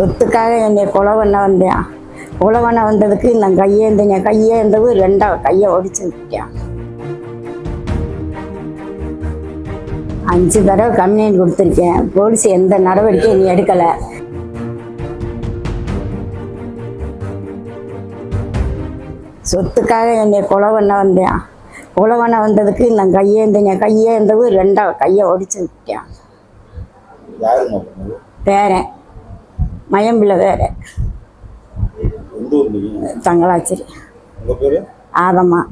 சொத்துக்காக என்னை கொலை பண்ண வந்தேன். கொலை பண்ண வந்ததுக்கு நான் கையேந்தேங்க கையேந்தது ரெண்டா கையை ஒடிச்சு விட்டேன் அஞ்சு தடவை கம்ப்ளைண்ட் கொடுத்துருக்கேன். போலீஸ் எந்த நடவடிக்கையும் நீ எடுக்கலை. சொத்துக்காக என்னை கொலை பண்ண வந்தேன். கொலை பண்ண வந்ததுக்கு நான் கையேந்தேங்க கையேந்தது ரெண்டா கையை ஒடிச்சு விட்டேன் பேரன். மயம்பில் வேற. தங்களாச்சேரி. ஆதம்மா?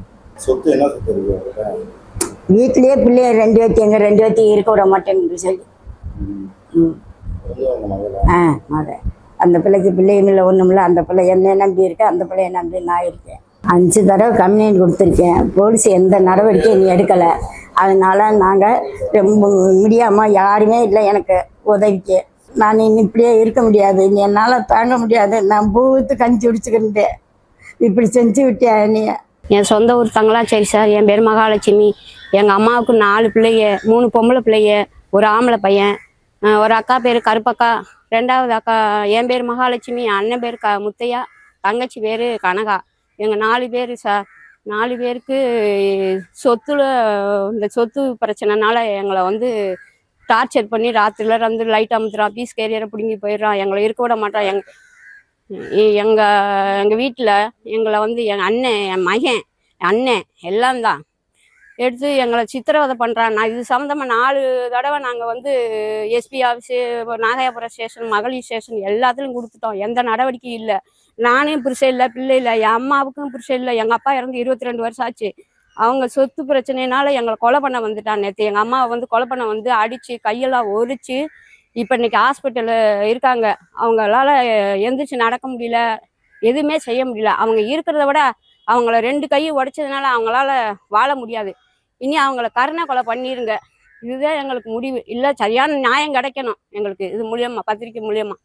வீட்லயே பிள்ளைய ரெண்டு பேத்தி எங்க ரெண்டு பேத்தி இருக்க விட மாட்டேன்னு சொல்லி. ம். ஆ மக. அந்த பிள்ளைக்கு பிள்ளையும் இல்லை ஒன்றும் இல்லை. அந்த பிள்ளை என்னை நம்பி இருக்கு அந்த பிள்ளைய நம்பி நான் இருக்கேன். அஞ்சு தடவை கம்ப்ளைண்ட் கொடுத்துருக்கேன். போலீஸ் எந்த நடவடிக்கையும் நீ எடுக்கலை. அதனால நாங்கள் ரொம்ப முடியாமல் யாருமே இல்லை எனக்கு உதவிக்கு. நான் இனி இப்படியே இருக்க முடியாது. நீ என்னால் தாங்க முடியாது. நான் பூத்து கஞ்சி குடிச்சுக்கிட்டேன். இப்படி செஞ்சு விட்டியா நீ? என் சொந்த ஊர் தங்களாச்சேரி சார். என் பேர் மகாலட்சுமி. எங்கள் அம்மாவுக்கு நாலு பிள்ளைய மூணு பொம்பளை பிள்ளைய ஒரு ஆம்பளை பையன். ஒரு அக்கா பேர் கருப்பக்கா. ரெண்டாவது அக்கா என் பேர் மகாலட்சுமி. அண்ணன் பேர் க முத்தையா. தங்கச்சி பேர் கனகா. எங்கள் நாலு பேர் சார். நாலு பேருக்கு சொத்துல இந்த சொத்து பிரச்சனைனால எங்களை வந்து டார்ச்சர் பண்ணி ராத்திரில வந்து லைட் அமுத்துறான் பீஸ் கேரியரை பிடுங்கி போயிடுறான் எங்களை இருக்க விட மாட்டான். எங் எங்கள் எங்க எங்க வீட்டில் எங்களை வந்து என் அண்ணன் என் மகன் அண்ணன் எல்லாம் தான். எடுத்து எங்களை சித்திரவதை பண்ணுறான் நான் இது சம்மந்தமாக நாலு தடவை நாங்கள் வந்து எஸ்பி ஆஃபீஸு நாகையாபுரம் ஸ்டேஷன் மகளிர் ஸ்டேஷன் எல்லாத்துலையும் கொடுத்துட்டோம். எந்த நடவடிக்கையும் இல்லை. நானே புருஷன் இல்லை பிள்ளை இல்லை. என் அம்மாவுக்கும் புருஷன் இல்லை. எங்கள் அப்பா இறந்து இருபத்தி ரெண்டு வருஷம் ஆச்சு. அவங்க சொத்து பிரச்சனைனால எங்களை கொலை பண்ண வந்துட்டான் நேற்று எங்கள் அம்மாவை வந்து கொலை பண்ண வந்து அடித்து கையெல்லாம் ஒரிச்சு இப்போ இன்னைக்கு ஹாஸ்பிட்டலில் இருக்காங்க. அவங்களால எந்திரிச்சு நடக்க முடியல எதுவுமே செய்ய முடியல. அவங்க இருக்கிறத விட அவங்கள ரெண்டு கையும் உடைச்சதுனால அவங்களால வாழ முடியாது. இனி அவங்கள கருணை கொலை பண்ணிருங்க. இதுதான் எங்களுக்கு முடிவு. இல்லை சரியான நியாயம் கிடைக்கணும் எங்களுக்கு. இது மூலியமா பத்திரிக்கை மூலியமா.